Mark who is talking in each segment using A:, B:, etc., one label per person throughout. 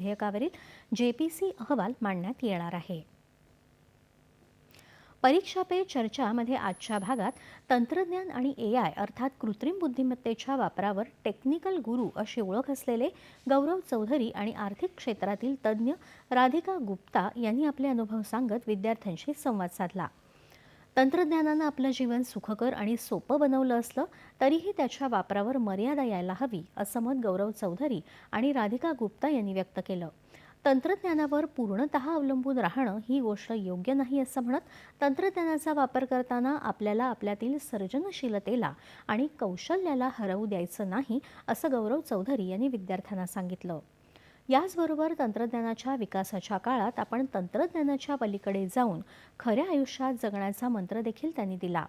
A: विधेयकावरील जेपीसी अहवाल मांडण्यात येणार आहे. परीक्षा पे चर्चामध्ये आजच्या भागात तंत्रज्ञान आणि ए आय अर्थात कृत्रिम बुद्धिमत्तेच्या वापरावर टेक्निकल गुरु अशी ओळख असलेले गौरव चौधरी आणि आर्थिक क्षेत्रातील तज्ज्ञ राधिका गुप्ता यांनी आपले अनुभव सांगत विद्यार्थ्यांशी संवाद साधला. तंत्रज्ञानानं आपलं जीवन सुखकर आणि सोपं बनवलं असलं तरीही त्याच्या वापरावर मर्यादा यायला हवी असं मत गौरव चौधरी आणि राधिका गुप्ता यांनी व्यक्त केलं. तंत्रज्ञानावर पूर्णतः अवलंबून राहणं ही गोष्ट योग्य नाही असं म्हणत तंत्रज्ञानाचा वापर करताना आपल्याला आपल्यातील सर्जनशीलतेला आणि कौशल्याला हरवू द्यायचं नाही असं गौरव चौधरी यांनी विद्यार्थ्यांना सांगितलं. याचबरोबर तंत्रज्ञानाच्या विकासाच्या काळात आपण तंत्रज्ञानाच्या पलीकडे जाऊन खऱ्या आयुष्यात जगण्याचा मंत्र देखील त्यांनी दिला.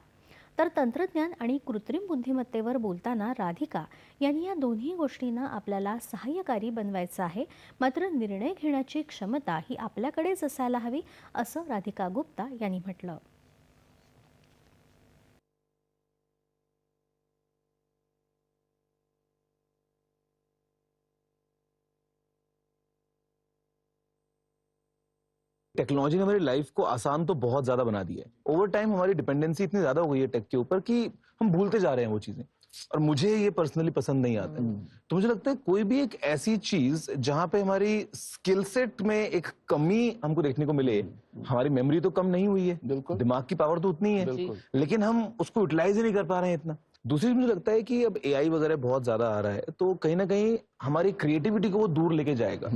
A: तर तंत्रज्ञान आणि कृत्रिम बुद्धिमत्तेवर बोलताना राधिका यांनी या दोन्ही गोष्टींना आपल्याला सहाय्यकारी बनवायचं आहे. मात्र निर्णय घेण्याची क्षमता ही आपल्याकडेच असायला हवी असं राधिका गुप्ता यांनी म्हटलं.
B: टेक्नोलॉजी ने हमारी लाइफ को आसान तो बहुत ज़्यादा बना दिया है। ओवर टाइम हमारी डिपेंडेंसी इतनी ज़्यादा हो गई है टेक के ऊपर कि हम भूलते जा रहे हैं वो चीज़ें। और मुझे ये पर्सनली पसंद नहीं आता। है तो मुझे लगता है कोई भी एक ऐसी चीज़ जहाँ पे हमारी स्किल सेट में एक कमी हमको देखने को मिले हमारी मेमोरी तो कम नहीं हुई है।
C: बिल्कुल।
B: दिमाग की पावर तो उतनी है। लेकिन हम उसको यूटिलाइज ही नहीं कर पा रहे हैं इतना। दूसरी चीज़ मुझे लगता है कि अब एआई वगैरह बहुत ज़्यादा आ रहा है तो कहीं ना कहीं हमारी क्रिएटिविटी को वो दूर लेके जाएगा।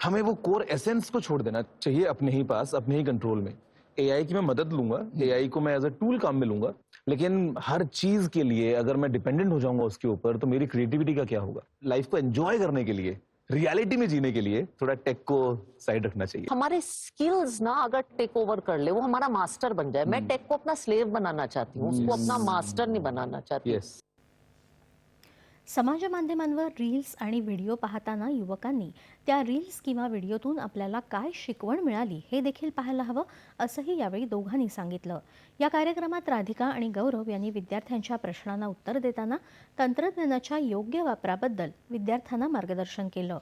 B: हमें वो कोर एसेंस को छोड़ देना चाहिए अपने ही पास अपने ही कंट्रोल में। एआई की मैं मदद लूँगा एआई को मैं एज अ टूल काम में लूँगा लेकिन हर चीज़ के लिए अगर मैं डिपेंडेंट हो जाऊँगा उसके ऊपर तो मेरी क्रिएटिविटी का क्या होगा? लाइफ को एंजॉय करने के लिए रियलिटी में जीने के लिए थोड़ा टेक को साइड रखना चाहिए।
D: हमारे स्किल्स ना अगर टेक ओवर कर ले वो हमारा मास्टर बन जाए। मैं टेक को अपना स्लेव बनाना चाहती हूँ उसको अपना मास्टर नहीं बनाना चाहती।
B: यस
A: समाज माध्यमांवर रील्स आणि व्हिडिओ पाहताना युवकांनी त्या रील्स किंवा व्हिडिओतून आपल्याला काय शिकवण मिळाली हे देखील पाहायला हवं असंही यावेळी दोघांनी सांगितलं. या कार्यक्रमात राधिका आणि गौरव यांनी विद्यार्थ्यांच्या प्रश्नांना उत्तर देताना तंत्रज्ञानाच्या योग्य वापराबद्दल विद्यार्थ्यांना मार्गदर्शन केलं.